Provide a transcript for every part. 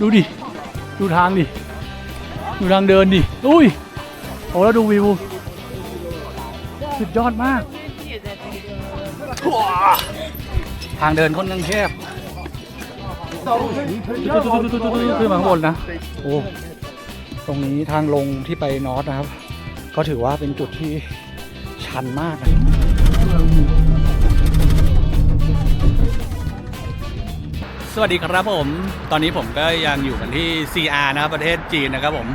ดูดิ ดูทางดิ ดูทางเดินดิ อุ้ย โอ้แล้วดูวิว สุดยอดมากว้าทางเดินค่อนข้างแคบขึ้นมาข้างบนนะ โอ้ ตรงนี้ทางลงที่ไปนอตนะครับ ก็ถือว่าเป็นจุดที่ชันมากนะ สวัสดีครับผม ตอนนี้ผมก็ยังอยู่กันที่ CR นะครับประเทศจีนนะครับผม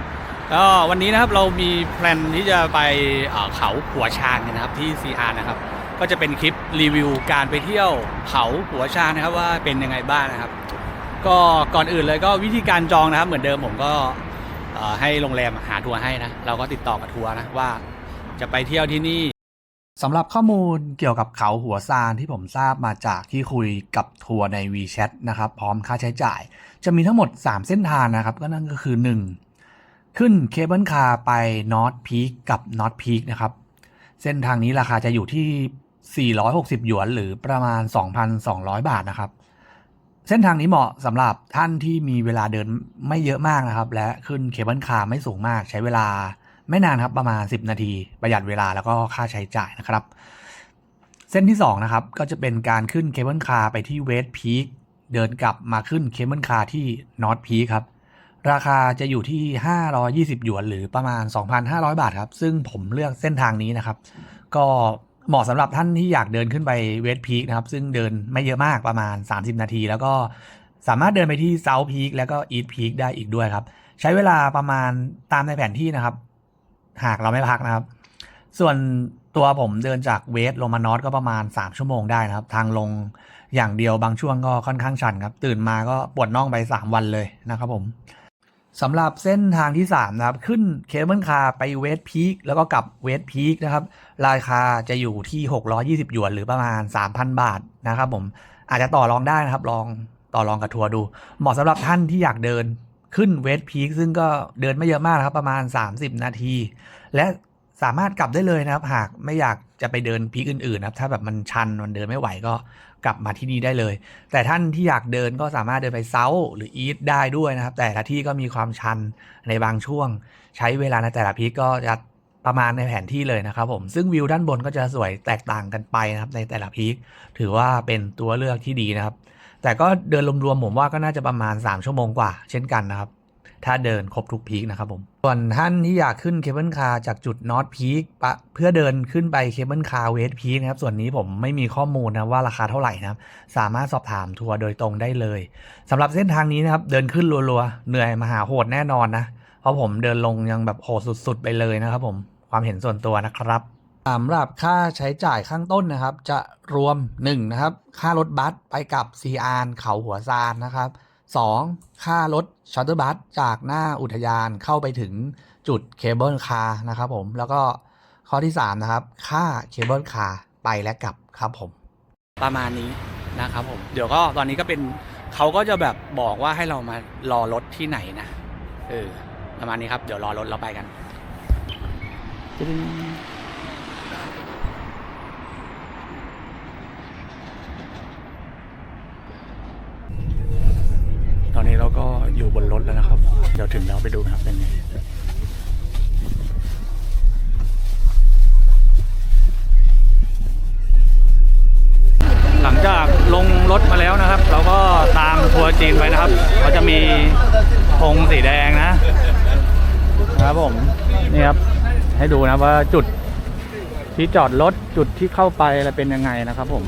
ก็วันนี้นะครับเรามีแพลนที่จะไปเขาหัวชางนนะครับที่ CR นะครับ ก็จะเป็นคลิปรีวิวการไปเที่ยวเขาหัวชางนะครับว่าเป็นยังไงบ้างนะครับ ก็ก่อนอื่นเลยก็วิธีการจองนะครับ เหมือนเดิมผมก็ให้โรงแรมหาทัวร์ให้นะ เราก็ติดต่อกับทัวร์นะว่าจะไปเที่ยวที่นี่ สำหรับข้อมูลเกี่ยวกับเขาหัวซานที่ผมทราบมาจากที่คุยกับทัวร์ใน WeChat นะครับ พร้อมค่าใช้จ่าย จะมีทั้งหมด 3 เส้นทางนะครับ ก็นั่นก็คือ 1. ขึ้นเคเบิลคาร์ไปนอ t พีคกับนอ t พีคนะครับ เส้นทางนี้ราคาจะอยู่ที่ 460 หยวน หรือประมาณ 2,200 บาทนะครับ เส้นทางนี้เหมาะสำหรับท่านที่มีเวลาเดินไม่เยอะมากนะครับ และขึ้นเคเบิลคาร์ไม่สูงมากใช้เวลา ไม่นานครับประมาณ 10 นาที ประหยัดเวลาแล้วก็ค่าใช้จ่ายนะครับ เส้นที่2นะครับก็จะเป็นการขึ้นเคเบิลคาร์ไปที่เวสพีคเดินกลับมาขึ้นเคเบิลคาร์ที่นอ t พีคครับราคาจะอยู่ที่ 520 หยวน หรือประมาณ 2,500 บาทครับ ซึ่งผมเลือกเส้นทางนี้นะครับ ก็เหมาะสำหรับท่านที่อยากเดินขึ้นไปเวสพีคนะครับ ซึ่งเดินไม่เยอะมากประมาณ 30 นาที แล้วก็สามารถเดินไปที่เซาท์พีคแล้วก็อีทพีคได้อีกด้วยครับ ใช้เวลาประมาณตามในแผนที่นะครับ หากเราไม่พักนะครับ ส่วนตัวผมเดินจากเวสลงมานอตก็ประมาณ 3 ชั่วโมงได้นะครับ ทางลงอย่างเดียวบางช่วงก็ค่อนข้างชันครับ ตื่นมาก็ปวดน่องไป 3 วันเลยนะครับผมสำหรับเส้นทางที่ 3 นะครับ ขึ้นเคเบิลคาร์ไปเวสพีคแล้วก็กลับเวสพีคนะครับ ราคาจะอยู่ที่ 620 หยวนหรือประมาณ 3,000 บาทนะครับผมอาจจะต่อรองได้นะครับ ลองต่อรองกับทัวร์ดู เหมาะสำหรับท่านที่อยากเดิน ขึ้นเวสพีคซึ่งก็เดินไม่เยอะมากนะครับ ประมาณ 30 นาที และสามารถกลับได้เลยนะครับ หากไม่อยากจะไปเดินพีคอื่นๆนะครับ ถ้าแบบมันชันมันเดินไม่ไหวก็กลับมาที่นี่ได้เลย แต่ท่านที่อยากเดินก็สามารถเดินไปเซาหรืออีทได้ด้วยนะครับ แต่ละที่ก็มีความชันในบางช่วง ใช้เวลาในแต่ละพีคก็จะประมาณในแผนที่เลยนะครับผมซึ่งวิวด้านบนก็จะสวยแตกต่างกันไปนะครับในแต่ละพีคถือว่าเป็นตัวเลือกที่ดีนะครับ แต่ก็เดินรวมๆผมว่าก็น่าจะประมาณ 3 ชั่วโมงกว่า เช่นกันนะครับ ถ้าเดินครบทุกพีคนะครับผมส่วนท่านที่อยากขึ้นเคเบิลคาร์จากจุดนอตพีคเพื่อเดินขึ้นไปเคเบิลคาร์เวสพีคนะครับส่วนนี้ผมไม่มีข้อมูลนะว่าราคาเท่าไหร่นะครับสามารถสอบถามทัวร์โดยตรงได้เลยสำหรับเส้นทางนี้นะครับเดินขึ้นรัวๆเหนื่อยมหาโหดแน่นอนนะเพราะผมเดินลงยังแบบโหดสุด ๆ ไปเลยนะครับผมความเห็นส่วนตัวนะครับ สำหรับค่าใช้จ่ายข้างต้นนะครับ จะรวม1นะครับค่ารถบัสไปกับซีอานเขาหัวซานนะครับ 2. ค่ารถชัตเตอร์บัสจากหน้าอุทยานเข้าไปถึงจุดเคเบิลคาร์นะครับผมแล้วก็ข้อที่ 3 นะครับ ค่าเคเบิลคาร์ไปและกลับครับผม ประมาณนี้นะครับผม เดี๋ยวก็ตอนนี้ก็เป็นเขาก็จะแบบบอกว่าให้เรามารอรถที่ไหนนะเออประมาณนี้ครับ เดี๋ยวรอรถเราไปกันตึ้งตอ นนี้เราก็อยู่บนรถแล้วนะครับ เดี๋ยวถึงแล้วไปดูนะครับเป็นไงหลังจากลงรถมาแล้วนะครับ เราก็ตามทัวร์จีนไปนะครับเขาจะมีธงสีแดงนะนะครับผมนี่ครับให้ดูนะว่าจุดที่จอดรถจุดที่เข้าไปอะไรเป็นยังไงนะครับผม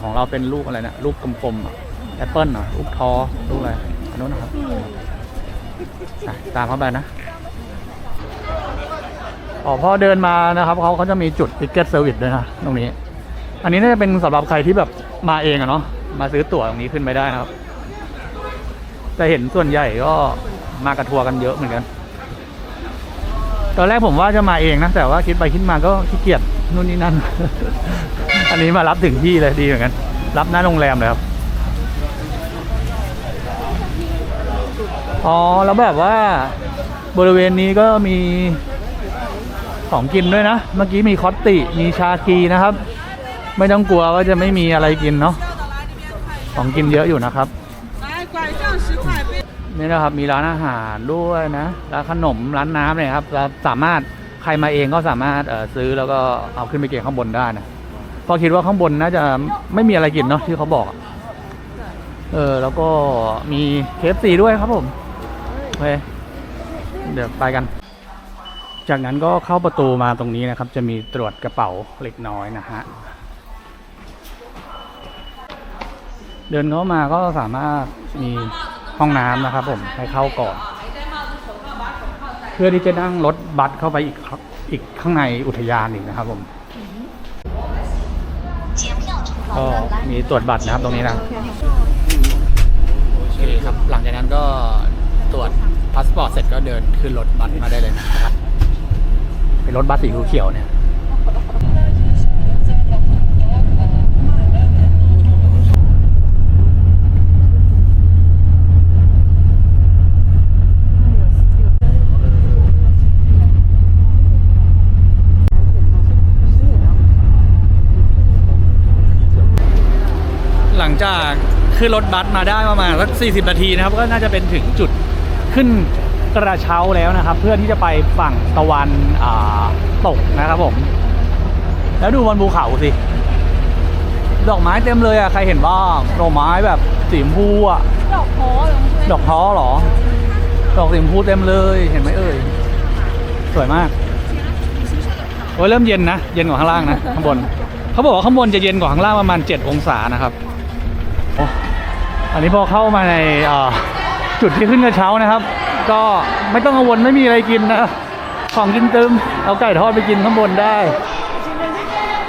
ของเราเป็นลูกอะไรนะลูกกลมๆ แอปเปิลเหรอลูกทอลูกอะไรอันนู้นนะครับตามเข้าไปนะอ๋อพอเดินมานะครับเขาเขาจะมีจุด ticket service ด้วยนะตรงนี้ อันนี้น่าจะเป็นสำหรับใครที่แบบมาเองอะเนาะมาซื้อตั๋วตรงนี้ขึ้นไปได้นะครับแต่เห็นส่วนใหญ่ก็มากระทัวร์กันเยอะเหมือนกันตอนแรกผมว่าจะมาเองนะแต่ว่าคิดไปคิดมาก็ขี้เกียจนู่นนี่นั่น อันนี้มารับถึงที่เลยดีเหมือนกัน รับหน้าโรงแรมเลยครับ อ๋อ แล้วแบบว่าบริเวณนี้ก็มีของกินด้วยนะ เมื่อกี้มีคอตติ มีชากีนะครับ ไม่ต้องกลัวว่าจะไม่มีอะไรกินเนาะ ของกินเยอะอยู่นะครับ นี่นะครับ มีร้านอาหารด้วยนะ ร้านขนม ร้านน้ำเนี่ยครับสามารถใครมาเองก็สามารถซื้อแล้วก็เอาขึ้นไปเก็บข้างบนได้นะ พอคิดว่าข้างบนน่าจะไม่มีอะไรกินเนาะที่เขาบอก เออ แล้วก็มีเคฟซีด้วยครับผม เคเดี๋ยวไปกัน จากนั้นก็เข้าประตูมาตรงนี้นะครับ จะมีตรวจกระเป๋าเล็กน้อยนะฮะ เดินเข้ามาก็สามารถมีห้องน้ำนะครับผมให้เข้าก่อน เพื่อที่จะนั่งรถบัสเข้าไปอีกอีกข้างในอุทยานอีกนะครับผมก็มีตรวจบัตรนะครับตรงนี้นะโอเคครับ หลังจากนั้นก็ตรวจ พาสปอร์ตเสร็จก็เดินขึ้นรถบัสมาได้เลยนะครับ เป็นรถบัสสีเขียวเนี่ยหลังจากขึ้นรถบัสมาได้ประมาณสัก40 นาทีนะครับ ก็น่าจะเป็นถึงจุด ขึ้นกระเช้าแล้วนะครับ เพื่อที่จะไปฝั่งตะวันตกนะครับผม แล้วดูบนภูเขาสิ ดอกไม้เต็มเลยอะใครเห็นบ้าง ดอกไม้แบบสีมพูอะดอกท้อดอกท้อหรอ ดอกสีมพูเต็มเลยเห็นไหมเอ่ย สวยมากโอ้ยเริ่มเย็นนะ เย็นกว่าข้างล่างนะ ข้างบน เขาบอกว่าข้างบนจะเย็นกว่าข้างล่างประมาณเจ็ดองศานะครับ อันนี้พอเข้ามาใน จุดที่ขึ้นกระเช้านะครับ ก็ไม่ต้องกังวลไม่มีอะไรกินนะของกินเตึมเอาไก่ทอดไปกินข้างบนได้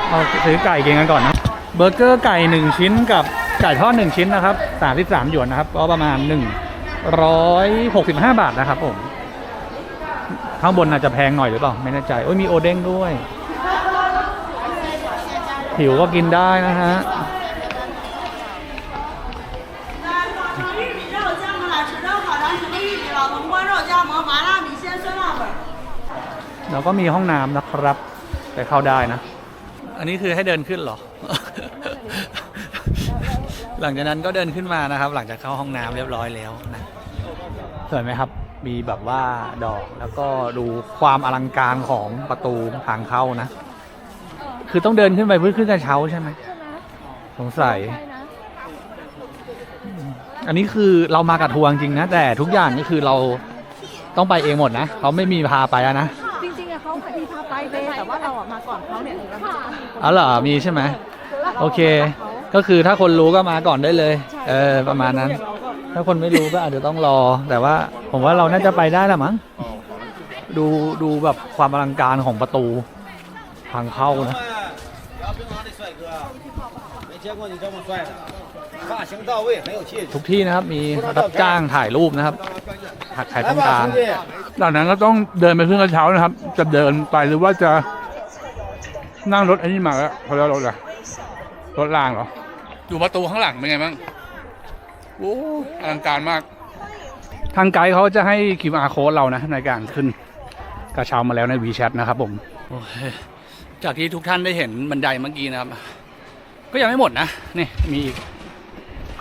เอาซื้อไก่กินกันก่อนนะเบอร์เกอร์ไก่หนึ่งชิ้นกับไก่ทอดหนึ่งชิ้นนะครับสามสิบสามหยวนนะครับ ก็ประมาณหนึ่งร้อยหกสิบห้าบาทนะครับผมข้างบนอาจจะแพงหน่อยหรือเปล่าไม่แน่ใจโอ้ยมีโอเด้งด้วย หิวก็กินได้นะฮะ เราก็มีห้องน้ำนะครับ ไปเข้าได้นะ อันนี้คือให้เดินขึ้นเหรอ หลังจากนั้นก็เดินขึ้นมานะครับ หลังจากเข้าห้องน้ำเรียบร้อยแล้วนะสวยไหมครับ มีแบบว่าดอกแล้วก็ดูความอลังการของประตูทางเข้านะ คือต้องเดินขึ้นไปเพื่อขึ้นกระเช้าใช่ไหมสงสัย อันนี้คือเรามากับทัวร์จริงนะ แต่ทุกอย่างก็คือเราต้องไปเองหมดนะเขาไม่มีพาไปนะจริงๆเขามีพาไปเลยแต่ว่าเราอะมาก่อนเขาเนี่ยเราจะต้วอ๋อเหรอมีใช่ไหมโอเค ก็คือถ้าคนรู้ก็มาก่อนได้เลย เออประมาณนั้น ถ้าคนไม่รู้ก็อาจจะต้องรอ แต่ว่าผมว่าเราน่าจะไปได้ละมั้งดูดูแบบความอลังการของประตูทางเข้านะ 没见过你这么帅的，发型到位，很有气质。 ทุกที่นะครับ มีรับจ้างถ่ายรูปนะครับหักถ่ายตรงกลาง 弟， จากนั้นก็ต้องเดินไปขึ้นกระเช้านะครับ จะเดินไปหรือว่าจะนั่งรถอันนี้มาแล้วเขาเรียกรถอะไรรถรางเหรอ อยู่ประตูข้างหลังเป็นไงบ้างโอ้อลังการมาก ทางไกด์เขาจะให้ QR code เรานะในการขึ้นกระเช้ามาแล้วใน WeChat นะครับผม จากที่ทุกท่านได้เห็นบันไดเมื่อกี้นะครับ ก็ยังไม่หมดนะนี่มีอีก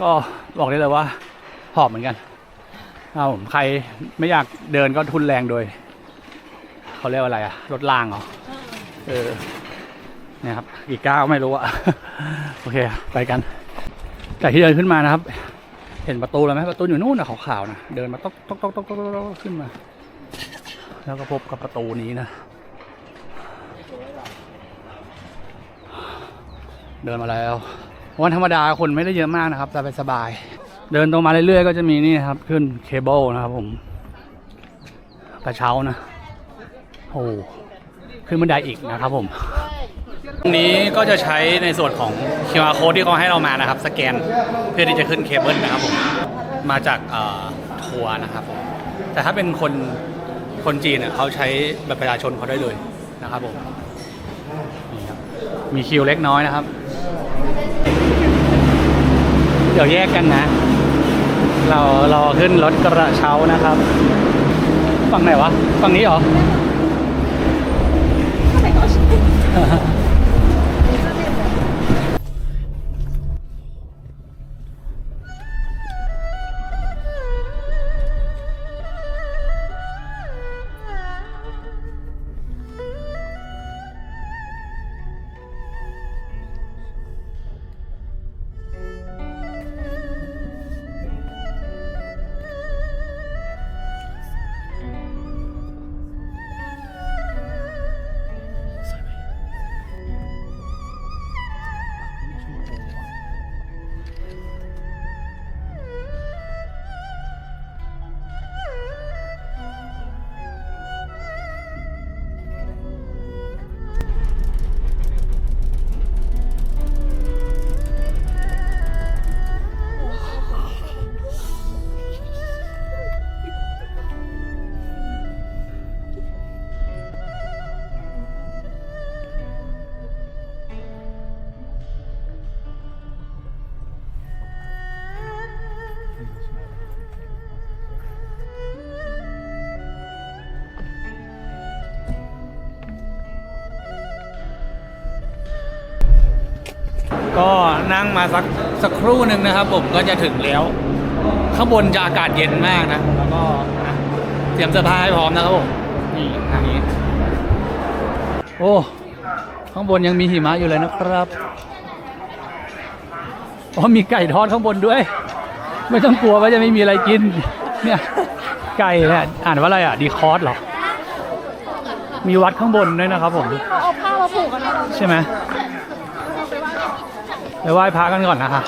ก็บอกได้เลยว่าหอบเหมือนกันเอาผมใครไม่อยากเดินก็ทุนแรงโดยเขาเรียกว่าอะไรอะรถรางเหรอเออเนี่ยครับอีกก้าวไม่รู้อะโอเคไปกันจากที่เดินขึ้นมานะครับ เห็นประตูแล้วไหมประตูอยู่นู่นนะขาวๆนะเดินมาต๊อกต๊อกต๊อกต๊อกต๊อกต๊อกขึ้นมา แล้วก็พบกับประตูนี้นะ เดินมาแล้ววันธรรมดาคนไม่ได้เยอะมากนะครับแต่ไปสบาย เดินตรงมาเรื่อยๆ ก็จะมีนี่นครับขึ้นเคเบิลนะครับผมกระเช้านะโอ้ขึ้นบันไดอีกนะครับผมตรงนี้ก็จะใช้ในส่วนของ QR code ที่เขาให้เรามานะครับ สแกนเพื่อที่จะขึ้นเคเบิลนะครับผมมาจากเอ่อทัวร์นะครับผมแต่ถ้าเป็นคนคนจีนเนี่ยเขาใช้บัตรประชาชนเขาได้เลยนะครับผมนี่ครับมีคิวเล็กน้อยนะครับ เดี๋ยวแยกกันนะ เรารอขึ้นรถกระเช้านะครับ ฝั่งไหนวะ ฝั่งนี้เหรอ นั่งมาสักสักครู่หนึ่งนะครับ ผมก็จะถึงแล้ว ข้างบนจะอากาศเย็นมากนะ แล้วก็อะเตรียมเสื้อผ้าให้พร้อมนะครับผมนี่ทางนี้ โอ้ข้างบนยังมีหิมะอยู่เลยนะครับอ๋อมีไก่ทอดข้างบนด้วย ไม่ต้องกลัวว่าจะไม่มีอะไรกิน เนี่ยไก่เนี่ยอ่านว่าอะไรอะดีคอร์สเหรอมีวัดข้างบนด้วยนะครับผมเราเอาผ้ามาผูกกันนะใช่ไหม ไหว้พระกันก่อนนะคะ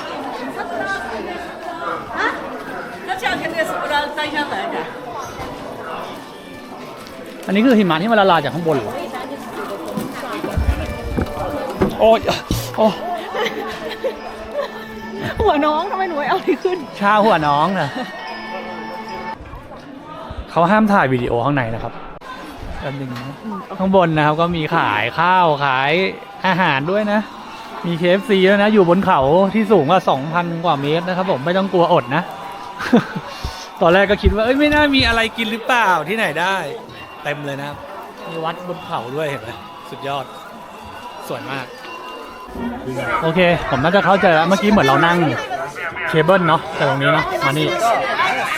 อันนี้คือหิมะที่มันละลายจากข้างบนเหรอ โอ้ยโอ้หัวน้องทำไมหนูเอาที่ขึ้น ชาหัวน้องนะเขาห้ามถ่ายวิดีโอข้างในนะครับอันหนึ่งนะข้างบนนะครับก็มีขายข้าวขายอาหารด้วยนะ มีเคฟซีด้วนะ อยู่บนเขาที่สูงกว่า 2,000 กว่าเมตรนะครับผมไม่ต้องกลัวอดนะ ตอนแรกก็คิดว่า เอ้ย ไม่น่ามีอะไรกินหรือเปล่าที่ไหนได้ เต็มเลยนะ มีวัดบนเขาด้วยเห็นไหมสุดยอด สวยมาก โอเค ผมน่าจะเข้าใจแล้วเมื่อกี้เหมือนเรานั่งเคเบิลเนาะแต่ตรงนี้เนาะมานี่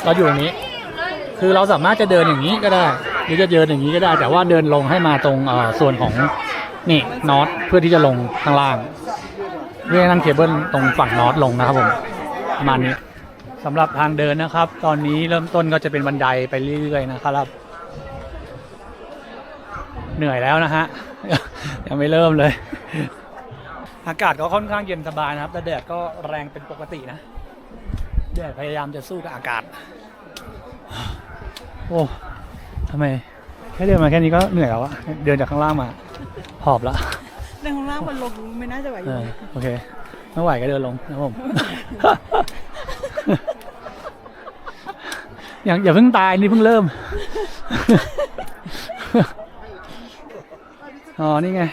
เราอยู่ตรงนี้ คือเราสามารถจะเดินอย่างนี้ก็ได้ หรือจะเดินอย่างนี้ก็ได้ แต่ว่าเดินลงให้มาตรงส่วนของ นี่น็อตเพื่อที่จะลงข้างล่างเพื่อนั่งเคเบิลตรงฝั่งน็อตลงนะครับผมประมาณนี้สำหรับทางเดินนะครับ ตอนนี้เริ่มต้นก็จะเป็นบันไดไปเรื่อยๆนะครับ เหนื่อยแล้วนะฮะ ยังไม่เริ่มเลย อากาศก็ค่อนข้างเย็นสบายนะครับ แต่แดดก็แรงเป็นปกตินะแดดพยายามจะสู้กับอากาศ โอ้ทำไมแค่เดินมาแค่นี้ก็เหนื่อยแล้วอะเดินจากข้างล่างมา หอบละในข้างล่างมันลงไม่น่าจะไหวอเอยู่ อโอเค ไม่ไหวก็เดินลงนะครับผม อย่าอย่าเพิ่งตายนี่เพิ่งเริ่ม อ๋อ นี่ไง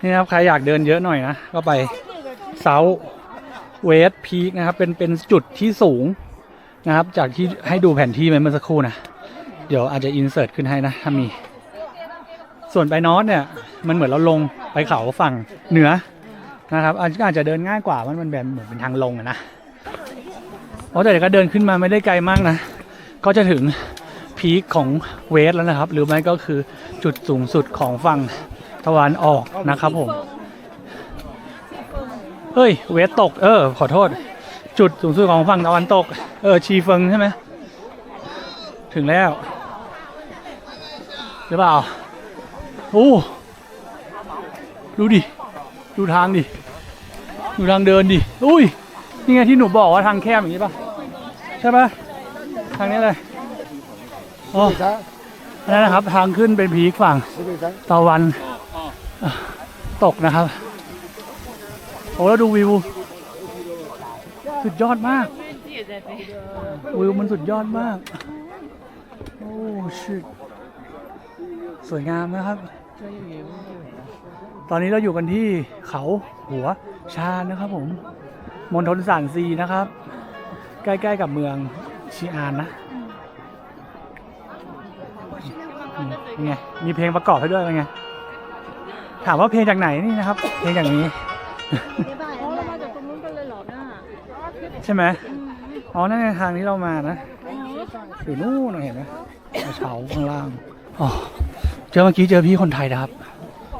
นี่นะครับ ใครอยากเดินเยอะหน่อยนะ ก็ไปเซาเวสพีคนะครับ เป็นเป็นจุดที่สูงนะครับ จากที่ให้ดูแผนที่ไปเมื่อสักครู่นะ เดี๋ยวอาจจะอินเสิร์ตขึ้นให้นะ ถ้ามี ส่วนไปนอตเนี่ยมันเหมือนเราลงไปเขาฝั่งเหนือนะครับอาจอาจจะเดินง่ายกว่ามันมันแบบเหมือนเป็นทางลงนะเพราะแต่เดี๋ยวก็เดินขึ้นมาไม่ได้ไกลมากนะ ก็จะถึงพีคของเวสแล้วนะครับ หรือไม่ก็คือจุดสูงสุดของฝั่งตะวันออกนะครับผมเฮ้ยเวสตก เออ ขอโทษ จุดสูงสุดของฝั่งตะวันตก เออ ชีเฟิงใช่ไหม ถึงแล้ว หรือเปล่า โอ้ ดูดิ ดูทางดิ ดูทางเดินดิ อุ้ย นี่ไงที่หนูบอกว่าทางแคบอย่างนี้ป่ะ ใช่ป่ะ ทางนี้เลยโอ้นั่นนะครับ ทางขึ้นเป็นพีฝั่งตะวัน ตกนะครับ โอ้แล้วดูวิว สุดยอดมาก วิวมันสุดยอดมาก โอ้ชิ สวยงามนะครับ ตอนนี้เราอยู่กันที่เขาหัวชาญนะครับผมมณฑลสานซีนะครับ ใกล้ๆกับเมืองชีอานนะนี่ไงมีเพลงประกอบให้ด้วยเป็นไงถามว่าเพลงจากไหนนี่นะครับ เพลงจากนี้อ๋อเรามาจากตรงนู้นกันเลยเหรอหน้าใช่ไหมอ๋อนั่นไงทางนี้เรามานะอยู่นู่นนะเห็นไหมกระเช้าข้างล่างอ๋อ เจอเมื่อกี้เจอพี่คนไทยนะครับ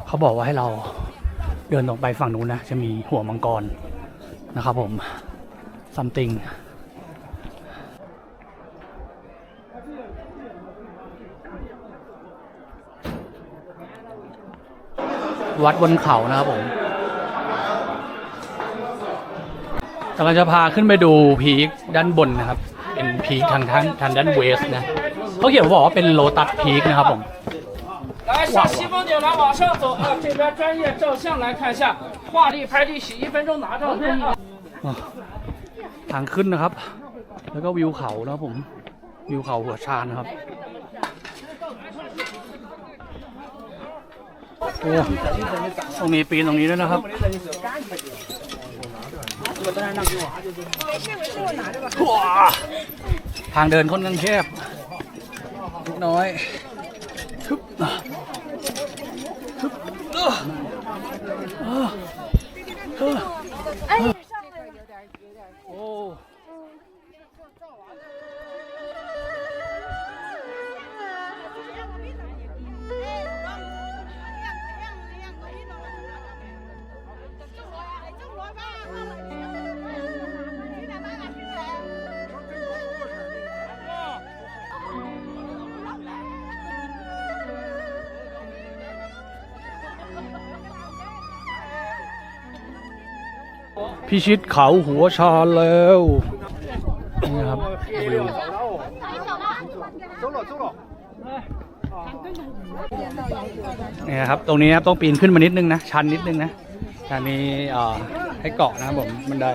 เขาบอกว่าให้เราเดินตรงไปฝั่งนู้นนะ จะมีหัวมังกรนะครับผม something วัดบนเขานะครับผมกำลังจะพาขึ้นไปดูพีคด้านบนนะครับ เป็นพีคทางทางทางด้านเวสนะเขาเขียนบอกว่าเป็นโลตัสพีคนะครับผม 来，向西风顶廊往上走啊！这边专业照相来看一下，画力拍地洗一分钟拿照片啊！ อ่ะทางขึ้นนะครับ แล้วก็วิวเขานะครับผม วิวเขาหัวชานนะครับ โอ้ต้องมีปีนตรงนี้ด้วยนะครับว้าทางเดินค่อนข้างแคบเล็กน้อยทึบ 어. 어. 어. 어. 어. พิชิตเขาหัวชานแล้วนี่ครับวิวนี่นะครับ ตรงนี้นะครับต้องปีนขึ้นมานิดนึงนะ ชันนิดนึงนะชันนี้เอ่อให้เกาะนะครับผมบันได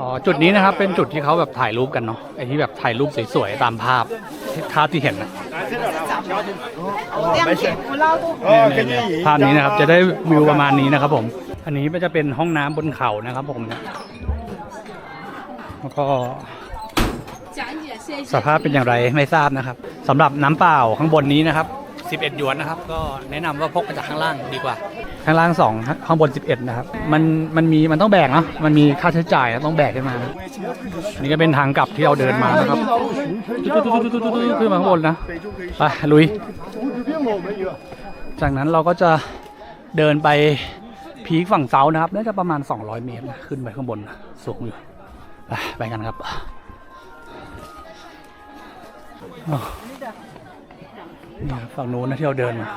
อ๋อจุดนี้นะครับเป็นจุดที่เขาแบบถ่ายรูปกันเนาะไอที่แบบถ่ายรูปสวยๆตามภาพภาพที่เห็นนะเนี่ยๆๆภาพนี้นะครับจะได้วิวประมาณนี้นะครับผม อันนี้มันจะเป็นห้องน้ำบนเขานะครับผมนะแล้วก็สภาพเป็นอย่างไรไม่ทราบนะครับสำหรับน้ำเปล่าข้างบนนี้นะครับ 11 หยวนนะครับ ก็แนะนำว่าพกมาจากข้างล่างดีกว่า ข้างล่าง 2 ข้างบน 11 นะครับ มันมันมีมันต้องแบกเนาะมันมีค่าใช้จ่ายต้องแบกขึ้นมานะอันนี้ก็เป็นทางกลับที่เราเดินมานะครับขึ้นมาข้างบนนะไปลุย จากนั้นเราก็จะเดินไป พีฝั่งเซานะครับน่าจะประมาณ 200 เมตรนะขึ้นไปข้างบนสูงอยู่ไปกันครับนี่ครับฝั่งนู้นนะที่เราเดินมา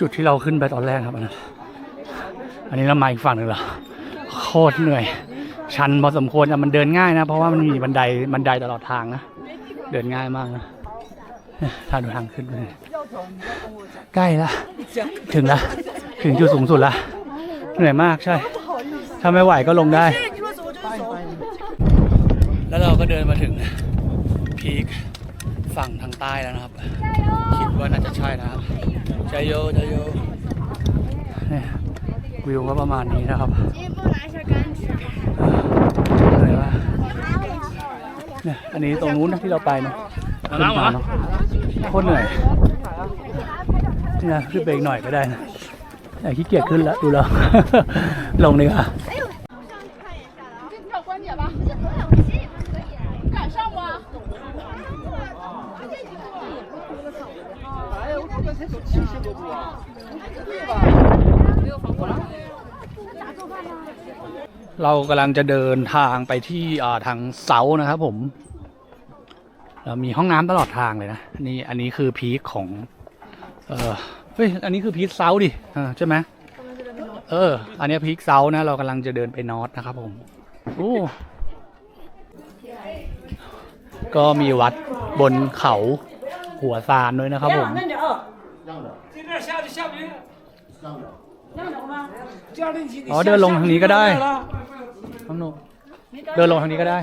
จุดที่เราขึ้นไปตอนแรกครับอันนั้นอันนี้เรามาอีกฝั่งหนึ่งแล้วโคตรเหนื่อย ชันพอสมควรแต่มันเดินง่ายนะ เพราะว่ามันมีบันไดบันไดตลอดทางนะ เดินง่ายมากนะทางดูทางขึ้นไปใกล้ละถึงละถึงจุดสูงสุดละเหนื่อยมากใช่ ถ้าไม่ไหวก็ลงได้ แล้วเราก็เดินมาถึงพีคฝั่งทางใต้แล้วนะครับ คิดว่าน่าจะใช่นะครับ ใจโยใจโยเนี่ยวิวก็ประมาณนี้นะครับอะไรวะเนี่ยอันนี้ตรงนู้นนะที่เราไปเนาะขึ้นมาเนาะโคตรเหนื่อยเนี่ยขึ้นไปอีกหน่อยก็ได้นะแต่ขี้เกียจขึ้นแล้วดูแล้วลงดีกว่า跳 เรากำลังจะเดินทางไปที่ทางเซานะครับผมเรามีห้องน้ำตลอดทางเลยนะนนี้อันนี้คือพีคของเออเฮ้ยอันนี้คือพีคเซาดิใช่ไหมเออ อันนี้พีคเซานะ เรากำลังจะเดินไปนอตนะครับผมโอ้ก็มีวัดบนเขาหัวซานด้วยนะครับผม 让着二，这边下去下不去，让着吗？这样的你 อ๋อเดินลงทางนี้ก็ได้น้องหนูเดินลงทางนี้ก็ได้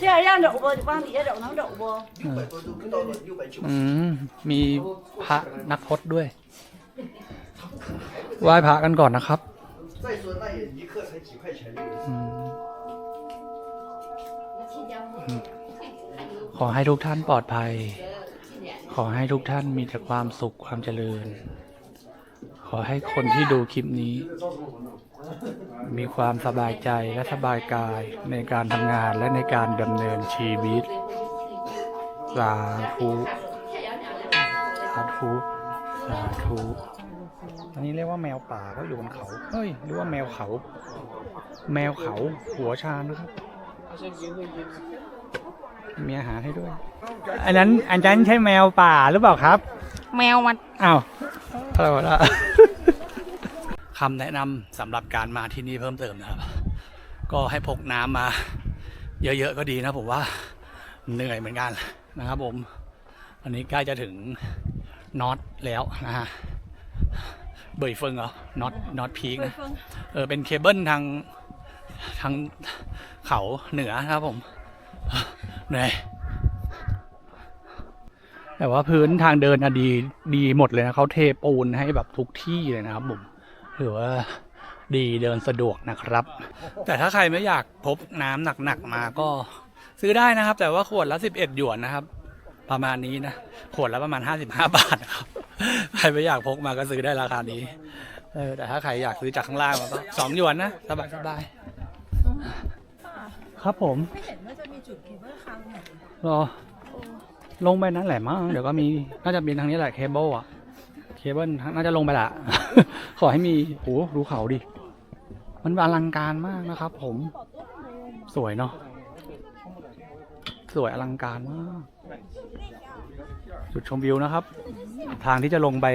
这样让走不？往底下走能走不？ อืม มีพระนักพจน์ด้วย ไหว้พระกันก่อนนะครับอืมอืมขอให้ทุกท่านปลอดภัย ขอให้ทุกท่านมีแต่ความสุขความเจริญ ขอให้คนที่ดูคลิปนี้ มีความสบายใจและสบายกายในการทำงานและในการดำเนินชีวิตสาธุสาธุสาธุอันนี้เรียกว่าแมวป่าก็อยู่บนเขาเฮ้ยหรือว่าแมวเขา แมวเขาหัวชานนะครับ มีอาหารให้ด้วย อันนั้นอันนั้นใช่แมวป่าหรือเปล่าครับ แมวมันอ้าวอะไรวะล่ะคำแนะนำสำหรับการมาที่นี่เพิ่มเติมนะครับ ก็ให้พกน้ำมา เยอะๆก็ดีนะผมว่าเหนื่อยเหมือนกันนะครับผมอันนี้ใกล้จะถึงน็อตแล้วนะฮะเบยเฟิงเหรอน็อตน็อตพีกนะเออเป็นเคเบิลทางทางเขาเหนือนะครับผม หนื่อยแต่ว่าพื้นทางเดินอะดีดีหมดเลยนะเขาเทปูนให้แบบทุกที่เลยนะครับผมถือว่าดีเดินสะดวกนะครับ แต่ถ้าใครไม่อยากพบน้ำหนักๆมาก็ซื้อได้นะครับ แต่ว่าขวดละ11หยวนนะครับ ประมาณนี้นะ ขวดละประมาณ 55 บาทนะครับใครไม่อยากพกมาก็ซื้อได้ราคานี้เออแต่ถ้าใครอยากซื้อจากข้างล่างมาก็สองหยวนนะสบายสบาย ครับผม ไม่เห็นว่าจะมีจุดเคเบิลคาร์ไหนรอ ลงไปนั้นแหละมั้ง เดี๋ยวก็มี น่าจะมีทางนี้แหละเคเบิลอะเคเบิลน่าจะลงไปละ ขอให้มีโอ้ดูเขาดิ มันอลังการมากนะครับผม สวยเนาะ สวยอลังการมาก จุดชมวิวนะครับ ทางที่จะลงไป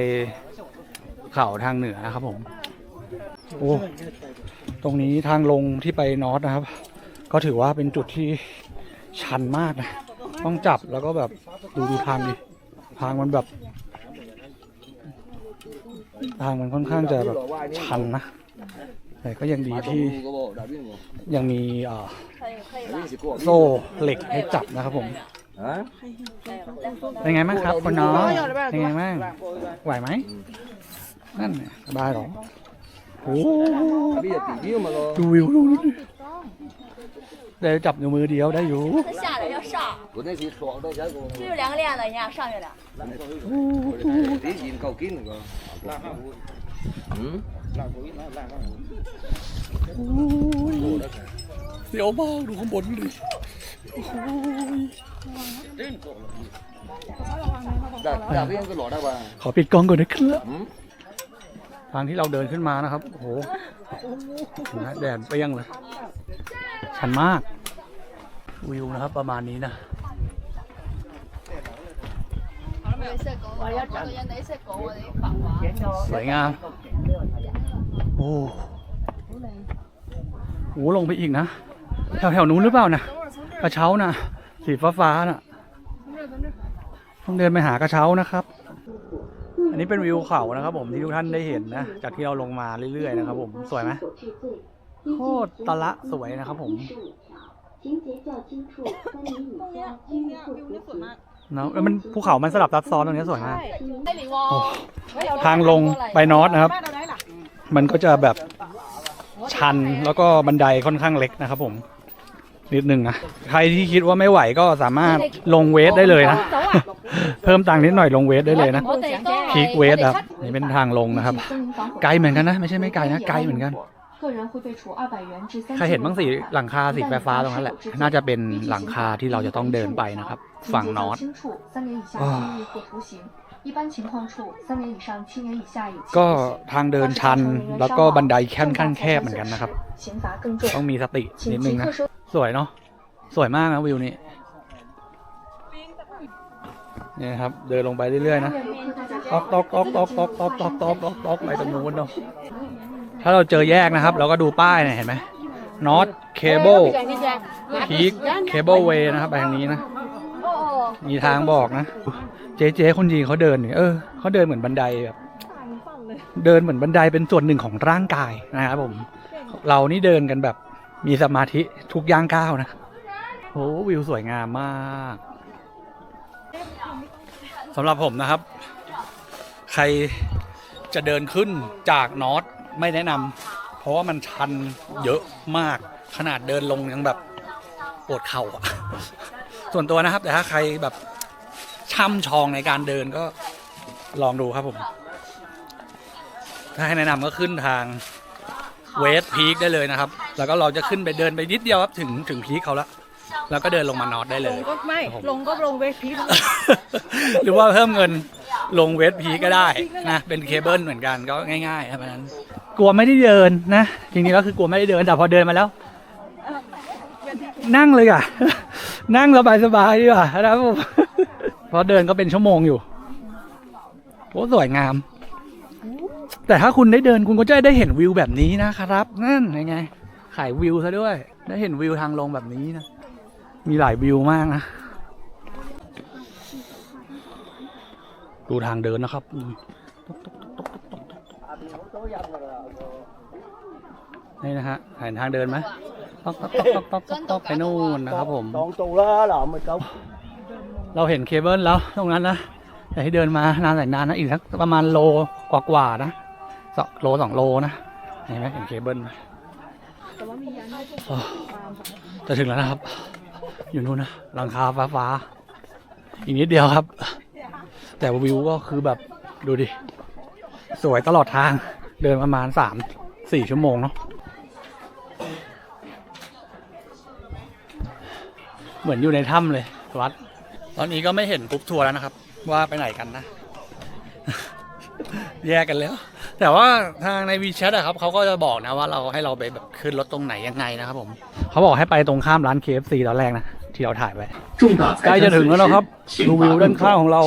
เขาทางเหนือนะครับผม โอ้ ตรงนี้ทางลงที่ไปนอตนะครับ ก็ถือว่าเป็นจุดที่ชันมากนะ ต้องจับแล้วก็แบบดูดูทางดิทางมันแบบ ทางมันค่อนข้างจะแบบชันนะแต่ก็ยังดีที่ยังมีโซ่เหล็กให้จับนะครับผมเป็นไงบ้างครับคุณน้องเป็นไงบ้างไหวไหมนั่นสบายหรอโอ้ดูวิวดูดิ ได้จับนิ้วมือเดียวได้อยู่它下来要上，我那是爽的，结果这就两个链子，你俩上去了。你 nhìn cầu kín เดี๋ยวมาดูข้างบนดิโอ้ยเต้นตลย Đã đã biết cái lọ ขอปิดกล้องก่อนนะครับทางที่เราเดินขึ้นมานะครับ โอ้โหแดดเปรี้ยงเลย ชันมาก วิวนะครับประมาณนี้นะสวยงาม โอ้โหลงไปอีกนะ แถวแถวนู้นหรือเปล่านะกระเช้านะสีฟ้าฟ้านะ่ะต้องเดินไปหากระเช้านะครับ อันนี้เป็นวิวเขานะครับผมที่ทุกท่านได้เห็นนะ จากที่เราลงมาเรื่อยๆนะครับผม สวยไหม โคตรตะละสวยนะครับผมเนาะมันภูเขามันสลับซับซ้อนตรงนี้สวยมากทางลงไปนอตนะครับ มันก็จะแบบชันแล้วก็บันไดค่อนข้างเล็กนะครับผม นิดหนึ่งนะ ใครที่คิดว่าไม่ไหวก็สามารถลงเวทได้เลยนะ เพิ่มตังค์นิดหน่อยลงเวทได้เลยนะพีคเวทครับนี่เป็นทางลงนะครับ ไกลเหมือนกันนะ ไม่ใช่ไม่ไกลนะไกลเหมือนกัน ใครเห็นบ้างสีหลังคาสีไฟฟ้าตรงนั้นแหละ น่าจะเป็นหลังคาที่เราจะต้องเดินไปนะครับ ฝั่งนอตก็ทางเดินชันแล้วก็บันไดแค่นขั้นแคบเหมือนกันนะครับ ต้องมีสตินิดนึงนะ สวยเนาะสวยมากนะวิวนี้นี่ครับ เดินลงไปเรื่อยๆนะตอกตอกตอกตอกตอกตอกตอกตอกตอกไปตรงนู้นเนาะ ถ้าเราเจอแยกนะครับ เราก็ดูป้ายเนี่ยเห็นไหม North Cable Peak Cable Way นะครับไปทางนี้นะ มีทางบอกนะ เจ๊เจ๊คนจีนเขาเดินเนี่ยเออเขาเดินเหมือนบันไดแบบเดินเหมือนบันไดเป็นส่วนหนึ่งของร่างกายนะครับผม เรานี่เดินกันแบบมีสมาธิทุกย่างก้าวนะโอ้วิวสวยงามมากสำหรับผมนะครับ ใครจะเดินขึ้นจากนอต ไม่แนะนำเพราะว่ามันชันเยอะมากขนาดเดินลงยังแบบปวดเข่าอะ ส่วนตัวนะครับ แต่ถ้าใครแบบช่ำชองในการเดินก็ลองดูครับผม ถ้าให้แนะนำก็ขึ้นทางเวสพีคได้เลยนะครับ แล้วก็เราจะขึ้นไปเดินไปนิดเดียวครับถึงถึงพีคเขาแล้วแล้วก็เดินลงมานอตได้เลลยงก็ไม่ครับผมลงก็ลงเวที หรือว่าเพิ่มเงิน ลงเวสพีก็ได้นะเป็นเคเบิลเหมือนกันก็ง่ายๆครับอันนั้นกลัวไม่ได้เดินนะจริงๆก็คือกลัวไม่ได้เดินแต่พอเดินมาแล้ว นั่งเลยอะ นั่งสบายๆดีกว่านะครับผมเพราะเดินก็เป็นชั่วโมงอยู่โอ้สวยงาม แต่ถ้าคุณได้เดินคุณก็จะได้เห็นวิวแบบนี้นะครับ นั่นยังไง ขายวิวซะด้วย ได้เห็นวิวทางลงแบบนี้นะ มีหลายวิวมากนะ ดูทางเดินนะครับอืมนี่นะฮะเห็นทางเดินไหมต๊อกต๊อกต๊อกต๊อกต๊อกต๊อกไปนู่นนะครับผมเราเห็นเคเบิลแล้วตรงนั้นนะแต่ให้เดินมานานแสนนานนะอีกสักประมาณโลกว่าๆนะสองโลสองโลนะเห็นไหมเห็นเคเบิลไหมโอ้จะถึงแล้วนะครับ อยู่นู่นนะหลังคาฟ้าฟ้าๆอีกนิดเดียวครับ แต่วิวก็คือแบบดูดิ สวยตลอดทางเดินประมาณสามสี่ชั่วโมงเนาะเหมือนอยู่ในถ้ำเลยวัด ตอนนี้ก็ไม่เห็นกรุ๊ปทัวร์แล้วนะครับ ว่าไปไหนกันนะ แยกกันแล้ว แต่ว่าทางในวีแชทอะครับเขาก็จะบอกนะว่าเราให้เราไปแบบขึ้นรถตรงไหนยังไงนะครับผมเขาบอกให้ไปตรงข้ามร้าน KFC ตอนแรกนะ ที่เราถ่ายไปใกล้จะถึงแล้วนะครับดูวิวด้านข้างของเรา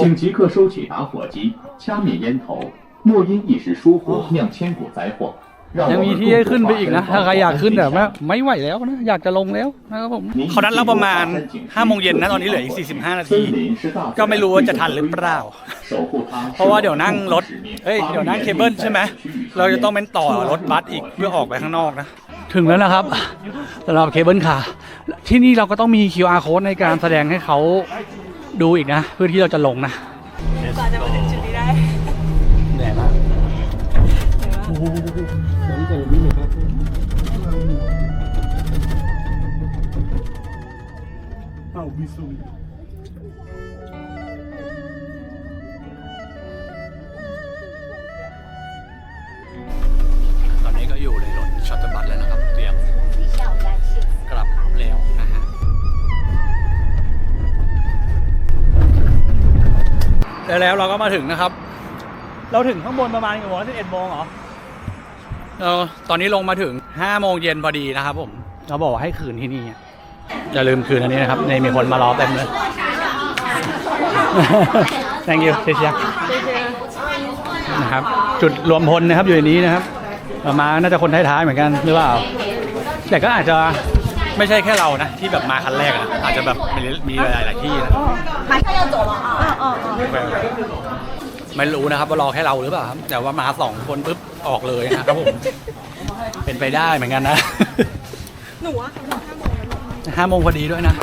ยังมีที่ให้ขึ้นไปอีกนะถ้าใครอยากขึ้นแต่ไม่ไหวแล้วนะอยากจะลงแล้วนะครับผมเขานัดเราประมาณ5โมงเย็นนะตอนนี้เหลืออีก 45 นาที ก็ไม่รู้ว่าจะทันหรือเปล่า เพราะว่าเดี๋ยวนั่งรถเอ้ยเดี๋ยวนั่งเคเบิลใช่ไหมเราจะต้องเป็นต่อรถบัสอีกเพื่อออกไปข้างนอกนะ ถึงแล้วนะครับสำหรับเคเบิลคาร์ ที่นี่เราก็ต้องมี QR code ในการแสดงให้เขาดูอีกนะ เพื่อที่เราจะลงนะกว่าจะมาถึงจุดนี้ได้เหนื่อยมากต แล้วแล้วเราก็มาถึงนะครับ เราถึงข้างบนประมาณกี่โมงสิบเอ็ดโมงเหรอเราตอนนี้ลงมาถึงห้าโมงเย็นพอดีนะครับผมเราบอกว่าให้คืนที่นี่อะอย่าลืมคืนอันนี้นะครับในมีคนมารอเต็มเลย thank you เชียนะครับจุดรวมพลนะครับอยู่ในนี้นะครับเรามาน่าจะคนท้ายๆเหมือนกันหรือเปล่าแต่ก็อาจจะไม่ใช่แค่เรานะ ที่แบบมาคันแรกนะอาจจะแบบ มีมีหลายๆที่นะไม่รู้นะครับว่ารอแค่เราหรือเปล่าครับแต่ว่ามาสองคนปุ๊บออกเลยนะครับผมเป็นไปได้เหมือนกันนะ หนูว่าเขาทำห้าโมงแล้วลูกห้าโมงพอดีด้วยนะ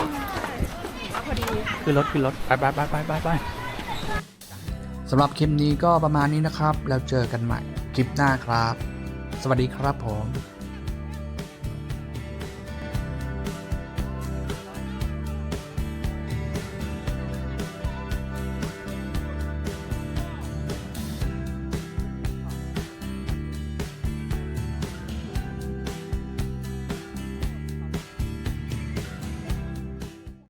พอดีขึ้นรถขึ้นรถไปไปไปไปไปไปสำหรับคลิปนี้ก็ประมาณนี้นะครับ แล้วเจอกันใหม่คลิปหน้าครับ สวัสดีครับผม